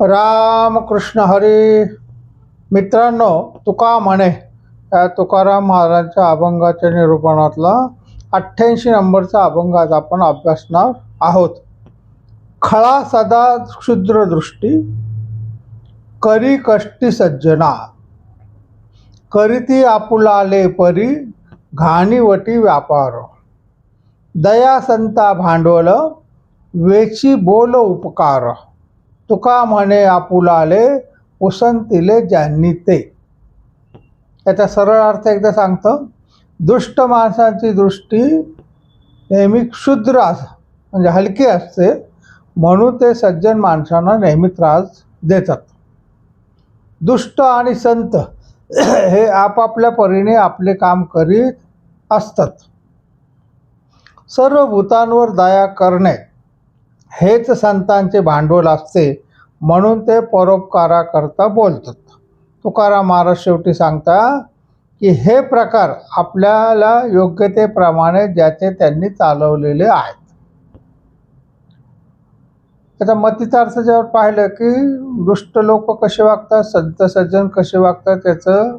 रामकृष्ण हरी. मित्रांनो तुका म्हणे या तुकाराम महाराजांच्या अभंगाच्या निरूपणातला अठ्ठ्याऐंशी नंबरचा अभंग आज आपण अभ्यासणार आहोत. खळा सदा क्षुद्रदृष्टी करी कष्टी सज्जना. करीती आपुलाले परी घाणीवटी व्यापार. दया संता भांडवल वेची बोल उपकार. तुका म्हणे आपुलाले उसंतीले ज्यांनी ते. याचा सरळ अर्थ एकदा सांगतो. दुष्ट माणसांची दृष्टी नेहमी क्षुद्र अस म्हणजे हलकी असते. म्हणून ते सज्जन माणसांना नेहमी त्रास देतात. दुष्ट आणि संत हे आपापल्या परीने आपले काम करीत असतात. सर्व भूतांवर दया करणे हेच संतांचे भांडवल असते. म्हणून ते परोपकाराकरता बोलतात. तुकाराम महाराज शेवटी सांगता की हे प्रकार आपल्याला योग्यतेप्रमाणे ज्याचे त्यांनी चालवलेले आहेत. आता मतीचा अर्थ जेव्हा पाहिलं की दुष्ट लोक कसे वागतात संत सज्जन कसे वागतात त्याचं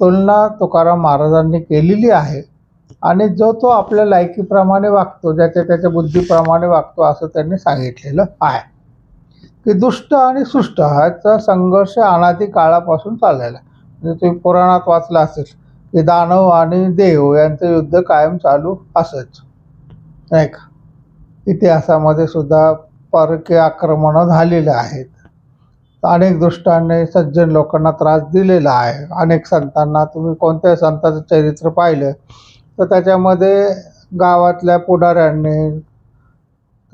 तुलना तुकाराम महाराजांनी केलेली आहे. आणि जो तो आपल्या लायकीप्रमाणे वागतो ज्याच्या त्याच्या बुद्धीप्रमाणे वागतो असं त्यांनी सांगितलेलं आहे. की दुष्ट आणि सुष्ट ह्याचा संघर्ष अनादी काळापासून चाललेला आहे. म्हणजे तुम्ही पुराणात वाचलं असेल की दानव आणि देव यांचं युद्ध कायम चालू असंच. नाही का? इतिहासामध्ये सुद्धा परकीय आक्रमणं झालेले आहेत. अनेक दुष्टांनी सज्जन लोकांना त्रास दिलेला आहे. अनेक संतांना तुम्ही कोणत्याही संताचं चरित्र पाहिलं तर त्याच्यामध्ये गावातल्या पुढाऱ्यांनी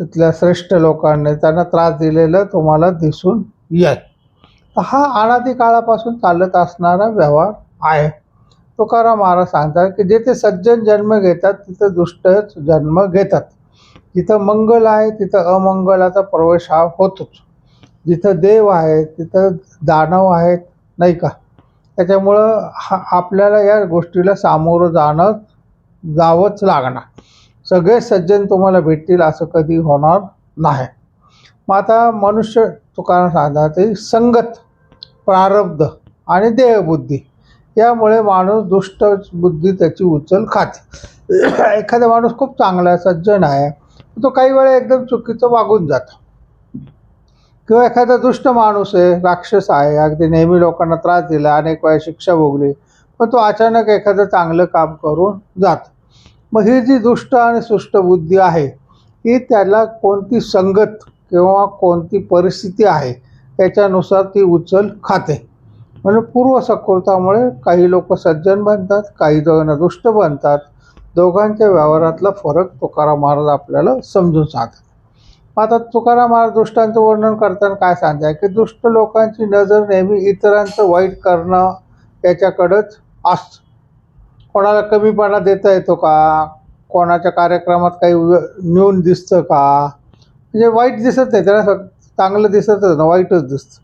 तिथल्या श्रेष्ठ लोकांनी त्यांना त्रास दिलेलं तुम्हाला दिसून येत तर हा अनादी काळापासून चालत असणारा व्यवहार आहे. तुकाराम महाराज सांगतात की जेथे सज्जन जन्म घेतात तिथं दुष्टच जन्म घेतात. जिथं मंगल आहे तिथं अमंगलाचा प्रवेश हा होतोच. जिथं देव आहे तिथं दानव आहेत नाही का? त्याच्यामुळं हा आपल्याला या गोष्टीला सामोरं जाणं जावंच लागणार. सगळे सज्जन तुम्हाला भेटतील असं कधी होणार नाही. मग आता मनुष्य तुकाराम सांगतात ते संगत प्रारब्ध आणि देहबुद्धी यामुळे माणूस दुष्ट बुद्धी त्याची उचल खाते. एखादा माणूस खूप चांगला आहे सज्जन आहे तो काही वेळा एकदम चुकीचं वागून जातो. किंवा एखादा दुष्ट माणूस आहे राक्षस आहे अगदी नेहमी लोकांना त्रास दिला अनेक वेळा शिक्षा भोगली पण तो अचानक एखादं चांगलं काम करून जातो. मग ही जी दुष्ट आणि सुष्ट बुद्धी आहे ही त्याला कोणती संगत किंवा कोणती परिस्थिती आहे त्याच्यानुसार ती उचल खाते. म्हणजे पूर्वसकृतामुळे काही लोक सज्जन बनतात काही जण दुष्ट बनतात. दोघांच्या व्यवहारातला फरक तुकाराम महाराज आपल्याला समजून सांगतात. आता तुकाराम महाराज दुष्टांचं वर्णन करताना काय सांगताय की दुष्ट लोकांची नजर नेहमी इतरांचं वाईट करणं याच्याकडंच असतं. कोणाला कमीपणा देता येतो का? कोणाच्या कार्यक्रमात काही न्यून दिसतं का? म्हणजे वाईट दिसत नाही त्याला चांगलं दिसतच ना वाईटच दिसतं.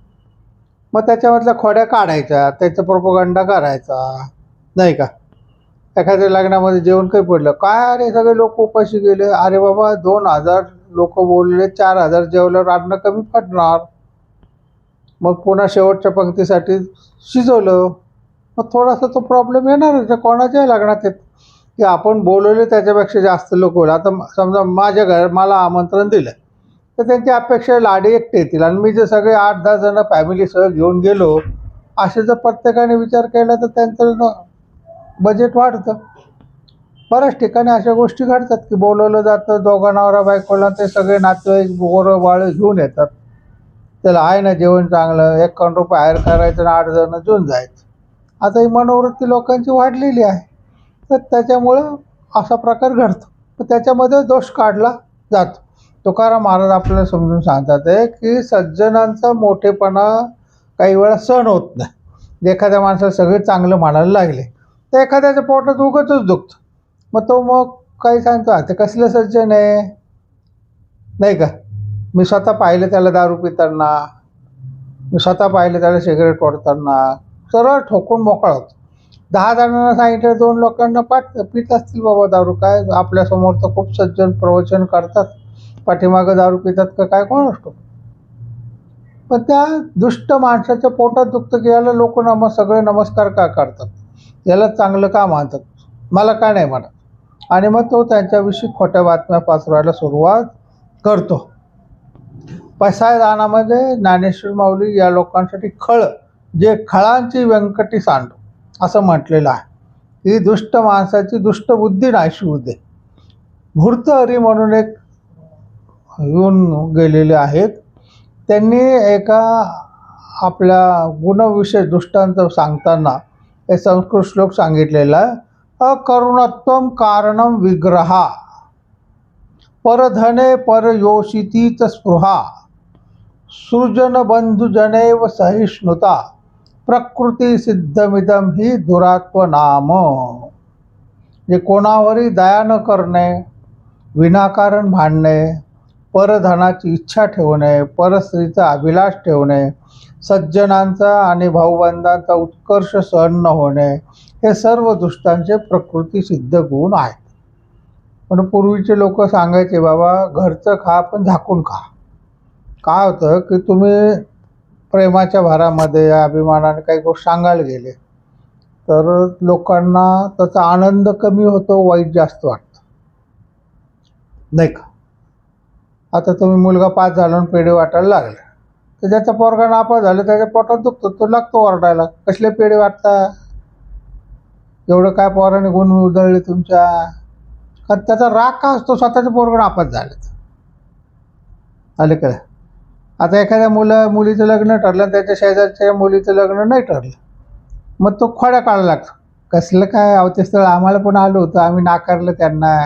मग त्याच्यामधल्या खोड्या काढायच्या त्याचा प्रोपोगंडा करायचा नाही का? एखाद्या लग्नामध्ये जेवण काही पडलं काय अरे सगळे लोक उपाशी गेले अरे बाबा दोन हजार लोक बोलले चार हजार जेवल्यावर अन्न कमी पडणार. मग पुन्हा शेवटच्या पंक्तीसाठी शिजवलं. मग थोडासा तो प्रॉब्लेम येणारच कोणाच्याही लग्नात येत. की आपण बोलवले त्याच्यापेक्षा जास्त लोक होईल. आता समजा माझ्या घर मला आमंत्रण दिलं. तर त्यांची अपेक्षा लाडी एकटे येतील. आणि मी जे सगळे आठ दहा जण फॅमिलीसह घेऊन गेलो असे जर प्रत्येकाने विचार केला तर त्यांचं बजेट वाढतं. बऱ्याच ठिकाणी अशा गोष्टी घडतात की बोलवलं जातं दोघा नवरा बायकोला ते सगळे नातेवाईक बोरं बाळं घेऊन येतात. त्याला आहे ना जेवण चांगलं एक कोण रुपये हायर करायचं आणि आठ जण घेऊन जायचं. आता ही मनोवृत्ती लोकांची वाढलेली आहे. तर त्याच्यामुळं असा प्रकार घडतो. त्याच्यामध्ये दोष काढला जातो. तुकाराम महाराज आपल्याला समजून सांगतात आहे की सज्जनांचा मोठेपणा काही वेळा सण होत नाही. एखाद्या माणसाला सगळे चांगलं म्हणायला लागले तर एखाद्याच्या पोटात उगतच दुखतं. मग तो मग काही सांगतो "आ, ते कसलं सज्जन आहे? नाही का? मी स्वतः पाहिलं त्याला दारू पिताना. मी स्वतः पाहिलं त्याला सिगरेट ओढताना सरळ ठोकून मोकळत दहा जणांना सांगितलं दोन लोकांना पाठ पित असतील बाबा दारू काय? आपल्यासमोर तर खूप सज्जन प्रवचन करतात. पाठीमागं दारू पितात का काय? कोण असतो? पण त्या दुष्ट माणसाच्या पोटात दुखतं की याला लोक नम सगळे नमस्कार का करतात? याला चांगलं का मानतात? मला का नाही म्हणत आणि मग तो त्यांच्याविषयी खोट्या बातम्या पाचवायला सुरुवात करतो. पसायदानामध्ये ज्ञानेश्वर माऊली या लोकांसाठी खळ जे खळांची व्यंकटी सांडो असं म्हटलेलं आहे. ही दुष्ट माणसाची दुष्ट बुद्धी नाहीशी होते भूर्तहरी म्हणून एक येऊन गेलेले आहेत. त्यांनी एका आपल्या गुणविशेष दृष्टांत सांगताना हे संस्कृत श्लोक सांगितलेला आहे. अकरुणत्वम कारणम विग्रहा परधने परयोषितीच स्पृहा सृजन बंधुजनैव सहिष्णुता प्रकृती सिद्धमिदम ही दुरात्व नाम जे कोणावरही दया न करणे विनाकारण भांडणे परधनाची इच्छा ठेवणे परस्त्रीचा अभिलाष ठेवणे सज्जनांचा आणि भाऊबंधांचा उत्कर्ष सहन न होणे हे सर्व दुष्टांचे प्रकृतीसिद्ध गुण आहेत. पण पूर्वीचे लोक सांगायचे बाबा घरचं खा पण झाकून खा. काय होतं की तुम्ही प्रेमाच्या भरामध्ये या अभिमानाने काही गोष्ट सांगायला गेले तर लोकांना त्याचा आनंद कमी होतो वाईट जास्त वाटतं. नाही का? आता तुम्ही मुलगा पास झाला आणि पेढे वाटायला लागले तर ज्याचा पोरगा नापास झालं त्याच्या पोटात दुखतो तो लागतो ओरडायला. कसले पेढे वाटता? एवढं काय पोराने गुण उधळले तुमच्या? का त्याचा राग का असतो? स्वतःच्या पोरगा नापास झाले तर. आले का? आता एखाद्या मुलं मुलीचं लग्न ठरलं आणि त्याच्या शेजारच्या मुलीचं लग्न नाही ठरलं मग तो खोड्या काढायला लागतो. कसलं काय अवतेस्थळ आम्हाला पण आलं होतं आम्ही नाकारलं त्यांना.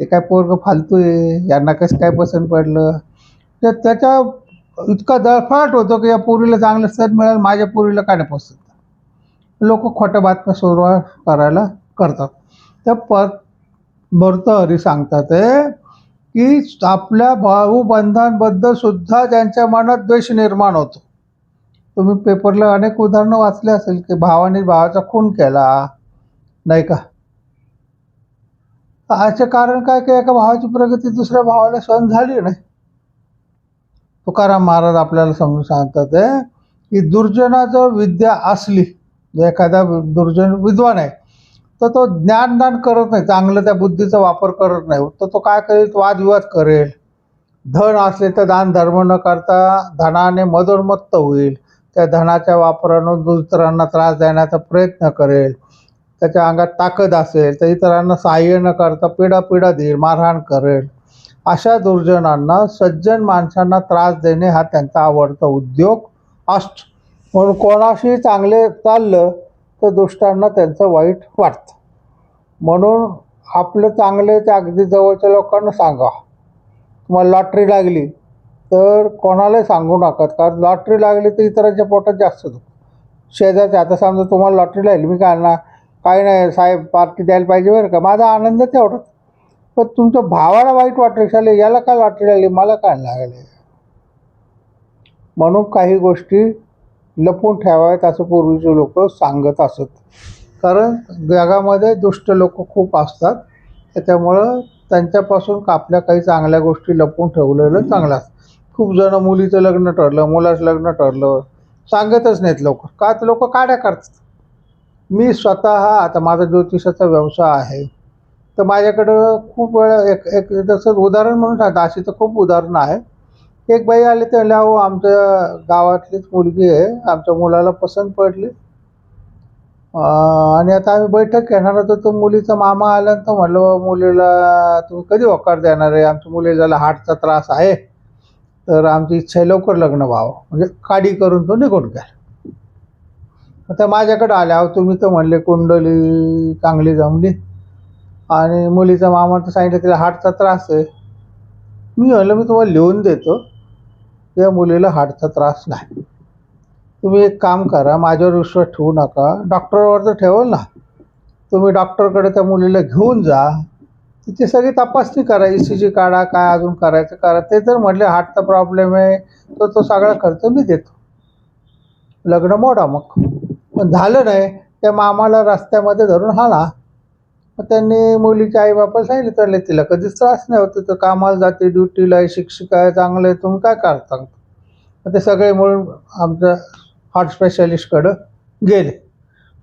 ते काय पोरगं फालतू आहे यांना कसं काय पसंत पडलं? तर त्याच्या इतका दळफाट होतो की या पोरीला चांगलं सण मिळेल माझ्या पोरीला काय नाही पसंत. लोक खोट्या बातम्या सुरुवात करायला करतात. तर परत भरतं हरी सांगतात की आपल्या भाऊबंधांबद्दल सुद्धा त्यांच्या मनात द्वेष निर्माण होतो. तुम्ही पेपरला अनेक उदाहरणं वाचले असेल की भावाने भावाचा खून केला नाही का? याचे कारण काय की एका भावाची प्रगती दुसऱ्या भावाला सहन झाली नाही. तुकाराम महाराज आपल्याला समजून सांगतात की दुर्जनाजवळ विद्या असली जर एखादा दुर्जन विद्वान आहे तर तो ज्ञानदान करत नाही चांगलं त्या बुद्धीचा वापर करत नाही. तर तो काय करेल? वादविवाद करेल. धन असले तर दान धर्म न करता धनाने मदोन्मत्त होईल. त्या धनाच्या वापरानं दुसऱ्यांना त्रास देण्याचा प्रयत्न करेल. त्याच्या अंगात ताकद असेल तर इतरांना सहाय्य न करता पिढा पिढा देईल मारहाण करेल. अशा दुर्जनांना सज्जन माणसांना त्रास देणे हा त्यांचा आवडता उद्योग असतो. म्हणून कोणाशी चांगले चाललं तर दुष्टांना त्यांचं वाईट वाटतं. म्हणून आपलं चांगले ते अगदी जवळच्या लोकांना सांगा. तुम्हाला लॉटरी लागली तर कोणालाही सांगू नका. कारण लॉटरी लागली तर इतरांच्या पोटात जास्त दुख. शेजारच्या आता समजा तुम्हाला लॉटरी लागली मी काय ना काय नाही साहेब पार्टी द्यायला पाहिजे बरं का? माझा आनंद तेवढाच. पण तुमच्या भावाला वाईट वाटलं चालेल याला काय लॉटरी लागली मला काय लागले? म्हणून काही गोष्टी लपून ठेवावेत असं पूर्वीचे लोक सांगत असत. कारण जगामध्ये दुष्ट लोक खूप असतात. त्याच्यामुळं त्यांच्यापासून आपल्या काही चांगल्या गोष्टी लपून ठेवलेलं चांगलं असतं. खूप जण मुलीचं लग्न ठरलं मुलाचं लग्न ठरलं सांगतच नाहीत लोक. का तर लोक काड्या करतात मी स्वतः आता माझा ज्योतिषाचा व्यवसाय आहे. तर माझ्याकडं खूप वेळा एक एक जसं उदाहरण म्हणून सांगतात अशी तर खूप उदाहरणं आहे एक बाई आली ते म्हणले अहो आमच्या गावातलीच मुलगी आहे आमच्या मुलाला पसंत पडली. आणि आता आम्ही बैठक घेणार होतो तो मुलीचा मामा आला तर म्हटलं मुलीला तुम्ही कधी होकार देणार आहे? आमच्या मुलीला हार्टचा त्रास आहे. तर आमची इच्छा आहे लवकर लग्न व्हावं. म्हणजे काडी करून तो निघून गेला. आता माझ्याकडे आल्या अहो तुम्ही तर म्हणले कुंडली चांगली जमली. आणि मुलीचा मामा तर सांगितलं तिला हार्टचा त्रास आहे. मी म्हणलं मी तुम्हाला लिहून देतो. या मुलीला हार्टचा त्रास नाही. तुम्ही एक काम करा माझ्यावर विश्वास ठेवू नका. डॉक्टरवर तर ठेवाल ना? तुम्ही डॉक्टरकडे त्या मुलीला घेऊन जा. तिची सगळी तपासणी करा ई सी जी काढा काय अजून करायचं करा. ते जर म्हटले हार्टचा प्रॉब्लेम आहे तर तो सगळा खर्च मी देतो. लग्न मोडा मग. पण झालं नाही त्या मामाला रस्त्यामध्ये धरून हाणा. मग त्यांनी मुलीच्या आईबापाला सांगितलं त्याला तिला कधीच त्रास नाही होत तर कामाला जाते ड्युटीला आहे शिक्षिका आहे चांगलं आहे तुम्ही काय करता? मग ते सगळे मिळून आमच्या हार्ट स्पेशालिस्टकडं गेले.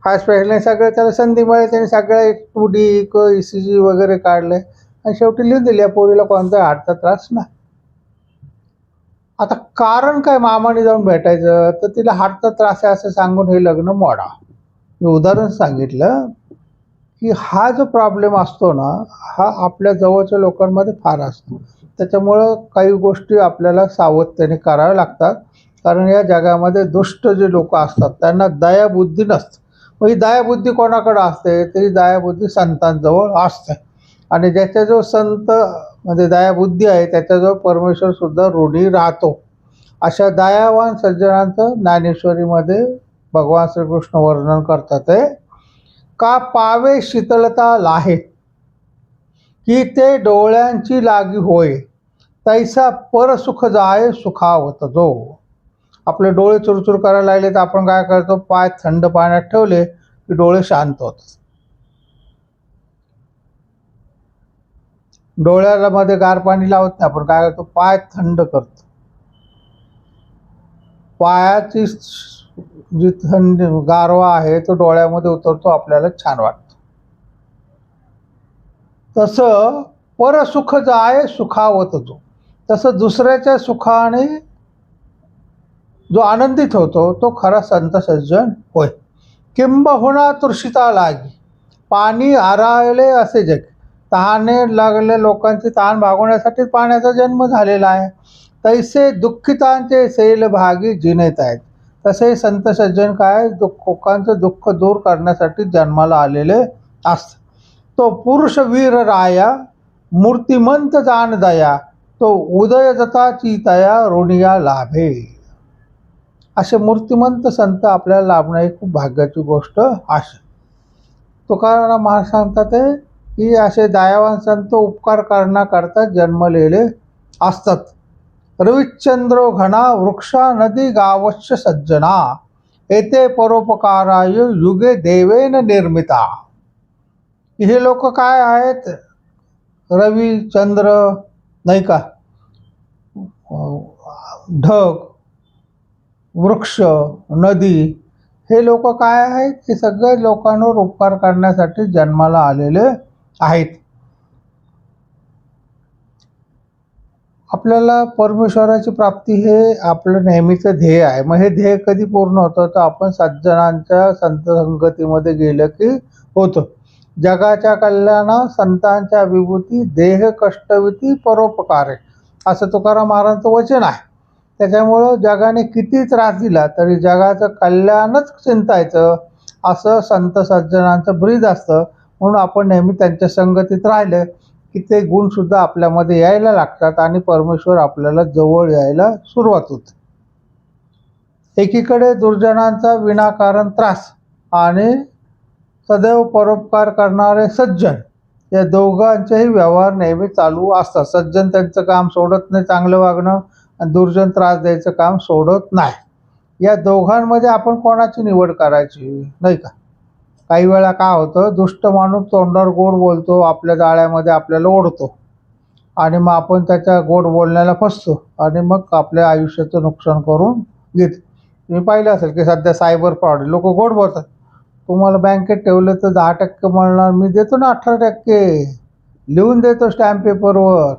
हार्ट स्पेशालिस्ट सगळं त्याला संधी मिळाली त्यांनी सगळे टू डी क ई सी जी वगैरे काढले आणि शेवटी लिहून दिली या पोरीला कोणता हार्टचा त्रास नाही. आता कारण काय मामाने जाऊन भेटायचं? तर तिला हार्टचा त्रास आहे असं सांगून हे लग्न मोडा मी उदाहरण सांगितलं की हा जो प्रॉब्लेम असतो ना हा आपल्या जवळच्या लोकांमध्ये फार असतो. त्याच्यामुळं काही गोष्टी आपल्याला सावधतेने कराव्या लागतात. कारण या जगामध्ये दुष्ट जे लोक असतात त्यांना दयाबुद्धी नसते. मग ही दयाबुद्धी कोणाकडे असते? तर ही दयाबुद्धी संतांजवळ असते. आणि ज्याच्याजवळ संत म्हणजे दयाबुद्धी आहे त्याच्याजवळ परमेश्वरसुद्धा ऋढी राहतो. अशा दयावान सज्जनांचं ज्ञानेश्वरीमध्ये भगवान श्रीकृष्ण वर्णन करतात ते. का पावे शीतलता लाहे? की ते डोळ्यांची लागी होय तैसा परसुख जाय सुखावत जो. आपले डोळे चुरचुर करायला लागले तर आपण काय करतो? पाय थंड पाण्यात ठेवले की डोळे शांत होतात. डोळ्याला मध्ये गार पाणी लावत नाही आपण काय करतो? पाय थंड करतो. पायाची जी थंड गारवा आहे तो डोळ्यामध्ये उतरतो आपल्याला छान वाटतं. तसं परसुख जाय सुखावत जो तसं दुसऱ्याच्या सुखाने जो आनंदित होतो तो खरा संत सज्जन होय. किंबहुना तृषिता लागी. पाणी आरायले असे जग. तहाने लागले लोकांची तहान भागवण्यासाठी पाण्याचा जन्म झालेला आहे. तैसे दुःखितांचे सैल भागी जिनेत आहेत. तसे संत सज्जन काय दुःख दुःख दूर करण्यासाठी जन्माला आलेले असत तो पुरुष वीर राया मूर्तिमंत जाण दया तो उदय जता तया ऋणिया लाभे. असे मूर्तिमंत संत आपल्याला लाभणं ही खूप भाग्याची गोष्ट आहे. तुकाराम महाराज सांगतात ते की असे दयावान संत उपकार करण्याकरता जन्मलेले असतात. रविचंद्रो घना वृक्षा नदी गावश्च सज्जना। येथे परोपकाराय युगे देवेन निर्मिता। हे लोक काय आहेत? रवी चंद्र नाही का? ढग वृक्ष नदी हे लोक काय आहेत? हे सगळे लोकांवर उपकार करण्यासाठी जन्माला आलेले आहेत. आपल्याला परमेश्वराची प्राप्ती हे आपलं नेहमीचं ध्येय आहे. मग हे ध्येय कधी पूर्ण होतं? तर आपण सज्जनांच्या संत संगतीमध्ये गेलं की होतं. जगाच्या कल्याणा संतांच्या विभूती देह कष्टविती परोपकार. आहे असं तुकाराम महाराजांचं वचन आहे. त्याच्यामुळं जगाने किती त्रास दिला तरी जगाचं कल्याणच चिंतायचं. असं संत सज्जनांचं ब्रीद असतं. म्हणून आपण नेहमी त्यांच्या संगतीत राहिलं. की ते गुणसुद्धा आपल्यामध्ये यायला लागतात आणि परमेश्वर आपल्याला जवळ यायला सुरुवात होते. एकीकडे दुर्जनांचा विनाकारण त्रास आणि सदैव परोपकार करणारे सज्जन या दोघांचेही व्यवहार नेहमी चालू असतात. सज्जन त्यांचं काम सोडत नाही चांगलं वागणं आणि दुर्जन त्रास द्यायचं काम सोडत नाही. या दोघांमध्ये आपण कोणाची निवड करायची? नाही का? काही वेळा काय होतं दुष्ट माणूस तोंडावर गोड बोलतो आपल्या जाळ्यामध्ये आपल्याला ओढतो. आणि मग आपण त्याच्या गोड बोलण्याला फसतो. आणि मग आपल्या आयुष्याचं नुकसान करून घेतो. तुम्ही पाहिलं असेल की सध्या सायबर फ्रॉड लोक गोड बोलतात. तुम्हाला बँकेत ठेवलं तर दहा टक्के म्हणणार मी देतो ना अठरा टक्के. लिहून देतो स्टॅम्प पेपरवर.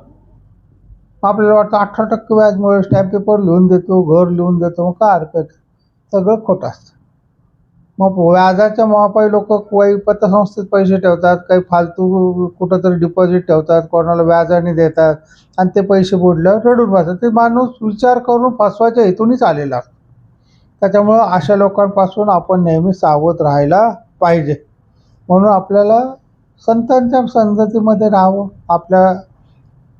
आपल्याला वाटतं अठरा टक्के व्याज मिळेल स्टॅम्प पेपर लिहून देतो घर लिहून देतो. मग काय हरकत आहे? सगळं खोटं असतं. मग व्याजाच्या मापाई लोक काही पतसंस्थेत पैसे ठेवतात काही फालतू कुठंतरी डिपॉझिट ठेवतात कोणाला व्याजाने देतात आणि ते पैसे बुडल्यावर रडून बसतात. ते माणूस विचार करून फसवायच्या हेतूनच आलेला. असतो त्याच्यामुळं अशा लोकांपासून आपण नेहमी सावध राहायला पाहिजे. म्हणून आपल्याला संतांच्या संगतीमध्ये राहावं. आपल्या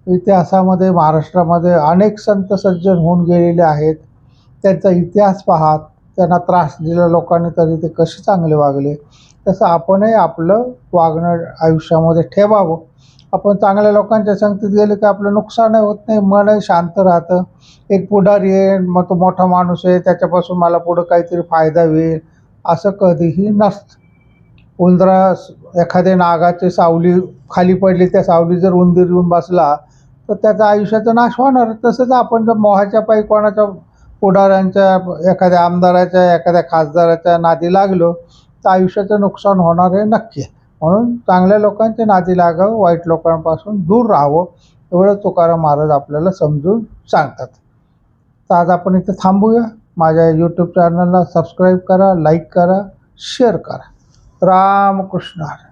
इतिहासामध्ये महाराष्ट्रामध्ये अनेक संत सज्जन होऊन गेलेले आहेत. त्यांचा इतिहास पाहात त्यांना त्रास दिला लोकांनी तरी ते कसे चांगले वागले? तसं आपणही आपलं वागणं आयुष्यामध्ये ठेवावं. आपण चांगल्या लोकांच्या संगतीत गेले की आपलं नुकसानही होत नाही मनही शांत राहतं. एक पुढारी आहे मग तो मोठा माणूस आहे त्याच्यापासून मला पुढं काहीतरी फायदा होईल असं कधीही नसतं. उंदरा एखाद्या नागाची सावली खाली पडली त्या सावली जर उंदीर येऊन बसला तर त्याचा आयुष्याचा नाश होणार. तसंच आपण जर मोहाच्या पायी कोणाच्या पुढाऱ्यांच्या एखाद्या आमदाराच्या एखाद्या खासदाराच्या नादी लागलो तर आयुष्याचं नुकसान होणार हे नक्की आहे. म्हणून चांगल्या लोकांच्या नादी लागावं वाईट लोकांपासून दूर राहावं एवढं तुकाराम महाराज आपल्याला समजून सांगतात. तर आज आपण इथं थांबूया. माझ्या यूट्यूब चॅनलला सबस्क्राईब करा लाईक करा शेअर करा. रामकृष्ण हरी.